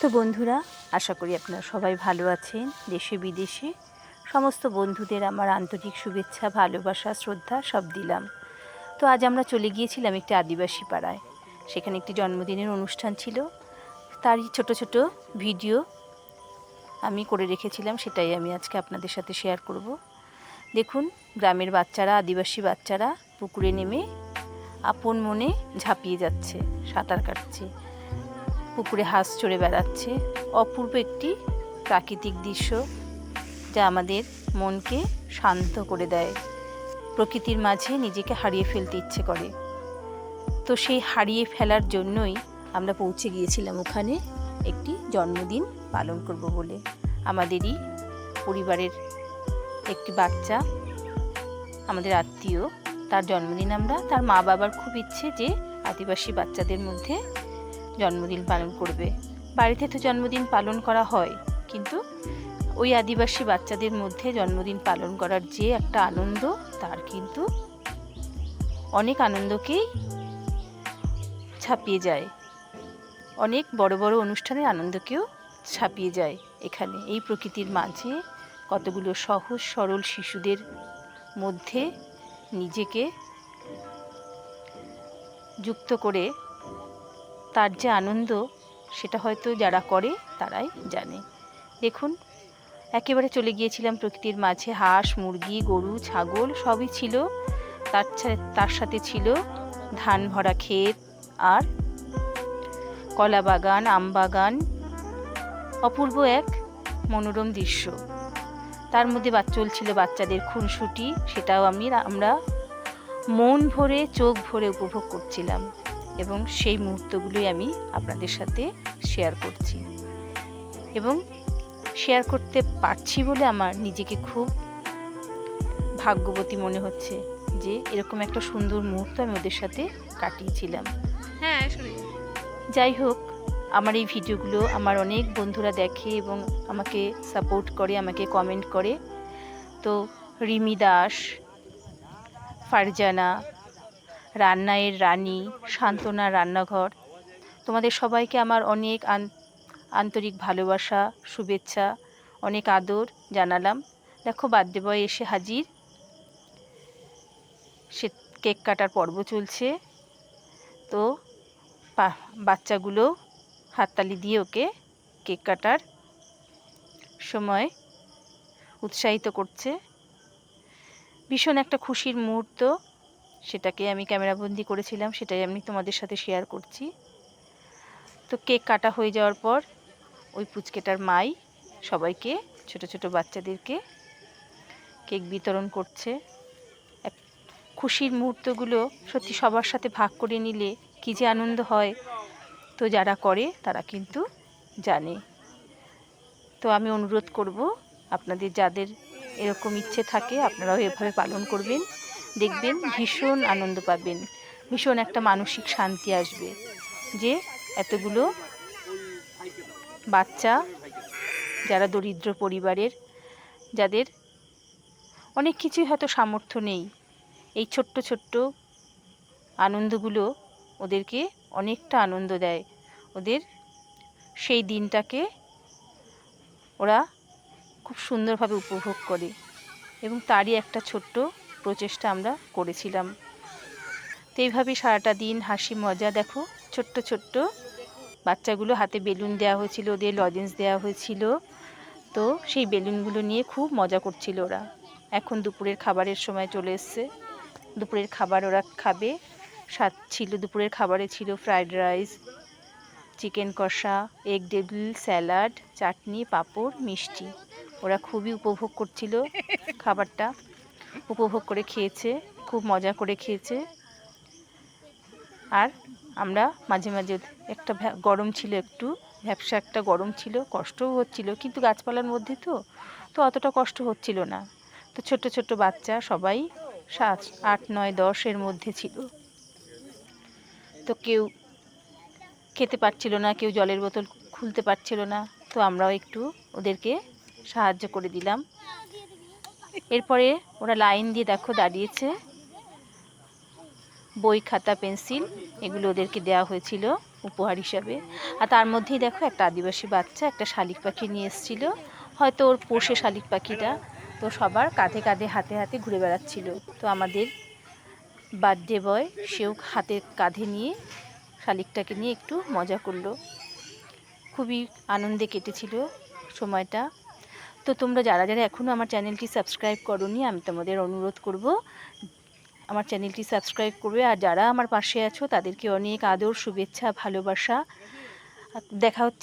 তো বন্ধুরা, আশা করি আপনারা সবাই ভালো আছেন, দেশে বিদেশে। সমস্ত বন্ধুদের আমার আন্তরিক শুভেচ্ছা, ভালোবাসা, শ্রদ্ধা সব দিলাম। তো আজ আমরা চলে গিয়েছিলাম একটি আদিবাসী পাড়ায়। সেখানে একটি জন্মদিনের অনুষ্ঠান ছিল। তারই ছোট ছোট ভিডিও আমি করে রেখেছিলাম, সেটাই আমি আজকে আপনাদের সাথে শেয়ার করব। দেখুন, গ্রামের বাচ্চারা, আদিবাসী বাচ্চারা পুকুরে নেমে আপন মনে ঝাঁপিয়ে যাচ্ছে, সাঁতার কাটছে। পুকুরে হাঁস চড়ে বেড়াচ্ছে। অপূর্ব একটি প্রাকৃতিক দৃশ্য যা আমাদের মনকে শান্ত করে দেয়। প্রকৃতির মাঝে নিজেকে হারিয়ে ফেলতে ইচ্ছে করে। তো সেই হারিয়ে ফেলার জন্যই আমরা পৌঁছে গিয়েছিলাম ওখানে। একটি জন্মদিন পালন করব বলে। আমাদেরই পরিবারের একটি বাচ্চা, আমাদের আত্মীয়, তার জন্মদিন আমরা, তার মা বাবার খুব ইচ্ছে যে আদিবাসী বাচ্চাদের মধ্যে জন্মদিন পালন করবে। বাড়িতে তো জন্মদিন পালন করা হয়, কিন্তু ওই আদিবাসী বাচ্চাদের মধ্যে জন্মদিন পালন করার যে একটা আনন্দ, তার কিন্তু অনেক আনন্দকেই ছাপিয়ে যায়। অনেক বড় বড় অনুষ্ঠানের আনন্দকেও ছাপিয়ে যায় এখানে। এই প্রকৃতির মাঝে কতগুলো সহজ সরল শিশুদের মধ্যে নিজেকে যুক্ত করে তার যে আনন্দ, সেটা হয়তো যারা করে, তারাই জানে। দেখুন, একেবারে চলে গিয়েছিলাম প্রকৃতির মাঝে। হাঁস, মুরগি, গরু, ছাগল, সবই ছিল। তার তার সাথে ছিল ধান ভরা ক্ষেত আর কলা বাগান, আম বাগান। অপূর্ব এক মনোরম দৃশ্য। তার মধ্যে চলছিল বাচ্চাদের খুনসুটি, সেটাও আমি, আমরা মন ভরে, চোখ ভরে উপভোগ করছিলাম। এবং সেই মুহূর্তগুলোই আমি আপনাদের সাথে শেয়ার করছি। এবং শেয়ার করতে পারছি বলে আমার নিজেকে খুব ভাগ্যবতী মনে হচ্ছে যে এরকম একটা সুন্দর মুহূর্ত আমি ওদের সাথে কাটিয়েছিলাম। হ্যাঁ যাই হোক আমার এই ভিডিওগুলো আমার অনেক বন্ধুরা দেখে এবং আমাকে সাপোর্ট করে আমাকে কমেন্ট করে। তো রিমি দাস ফারজানা রান্নায়ের রানী সান্ত্বনা রান্নাঘর। তোমাদের সবাইকে আমার অনেক আন- আন্তরিক ভালোবাসা, শুভেচ্ছা, অনেক আদর জানালাম। দেখো বার্থডে বয় এসে হাজির। সে কেক কাটার পর্ব চলছে। তো বাচ্চাগুলো হাততালি দিয়ে ওকে কেক কাটার সময় উৎসাহিত করছে। ভীষণ একটা খুশির মুহূর্ত। সেটাকে আমি ক্যামেরাবন্দি করেছিলাম, সেটাই আমি তোমাদের সাথে শেয়ার করছি। তো কেক কাটা হয়ে যাওয়ার পর ওই পুচকেটার মাই সবাইকে, ছোট ছোট বাচ্চাদেরকে কেক বিতরণ করছে। এক খুশির মুহূর্তগুলো সত্যি সবার সাথে ভাগ করে নিলে কী যে আনন্দ হয়, তো যারা করে তারা কিন্তু জানে। তো আমি অনুরোধ করব, আপনাদের যাদের এরকম ইচ্ছে থাকে আপনারাও এভাবে পালন করবেন। দেখবেন ভীষণ আনন্দ পাবেন। ভীষণ একটা মানসিক শান্তি আসবে যে এতগুলো বাচ্চা যারা দরিদ্র পরিবারের, যাদের অনেক কিছুই হয়তো সামর্থ্য নেই, এই ছোট্ট ছোট্ট আনন্দগুলো ওদেরকে অনেকটা আনন্দ দেয়। ওদের সেই দিনটাকে ওরা খুব সুন্দরভাবে উপভোগ করে এবং তারই একটা ছোট্ট প্রচেষ্টা আমরা করেছিলাম। তো এইভাবেই সারাটা দিন হাসি, মজা, দেখো, ছোট্ট ছোট্ট বাচ্চাগুলো হাতে বেলুন দেওয়া হয়েছিল, ওদের লজেন্স দেওয়া হয়েছিল। তো সেই বেলুনগুলো নিয়ে খুব মজা করছিল ওরা। এখন দুপুরের খাবারের সময় চলে এসছে। দুপুরের খাবার ওরা খাবে। সাত ছিল দুপুরের খাবারে ছিল ফ্রাইড রাইস, চিকেন কষা, egg devil salad, chutney, papad, মিষ্টি। ওরা খুবই উপভোগ করছিল খাবারটা। উপভোগ করে খেয়েছে, খুব মজা করে খেয়েছে। আর আমরা মাঝে মাঝে একটা গরম ছিল একটু ভ্যাবসা একটা গরম ছিল, কষ্টও হচ্ছিল, কিন্তু গাছপালার মধ্যে তো তো অতটা কষ্ট হচ্ছিল না। তো ছোট ছোট বাচ্চা সবাই সাত, আট, নয় দশের মধ্যে ছিল। তো কেউ খেতে পারছিল না, কেউ জলের বোতল খুলতে পারছিল না, তো আমরাও একটু ওদেরকে সাহায্য করে দিলাম। এরপরে ওরা লাইন দিয়ে দেখো দাঁড়িয়েছে। বই, খাতা, পেন্সিল এগুলো ওদেরকে দেওয়া হয়েছিল উপহার হিসাবে। আর তার মধ্যেই দেখো একটা আদিবাসী বাচ্চা একটা শালিক পাখি নিয়ে এসেছিল। হয়তো ওর পোষে শালিক পাখিটা, তো সবার কাঁধে কাঁধে, হাতে হাতে ঘুরে বেড়াচ্ছিল। তো আমাদের বার্থডে বয় সেও হাতে কাঁধে নিয়ে শালিকটাকে নিয়ে একটু মজা করল। খুবই আনন্দে কেটেছিল সময়টা। তো তোমরা যারা যারা এখনও আমার চ্যানেলটি সাবস্ক্রাইব করনি, আমি তোমাদের অনুরোধ করব আমার চ্যানেলটি সাবস্ক্রাইব করবে। আর যারা আমার পাশে আছো, তাদেরকে অনেক আদর, শুভেচ্ছা, ভালোবাসা। দেখা হচ্ছে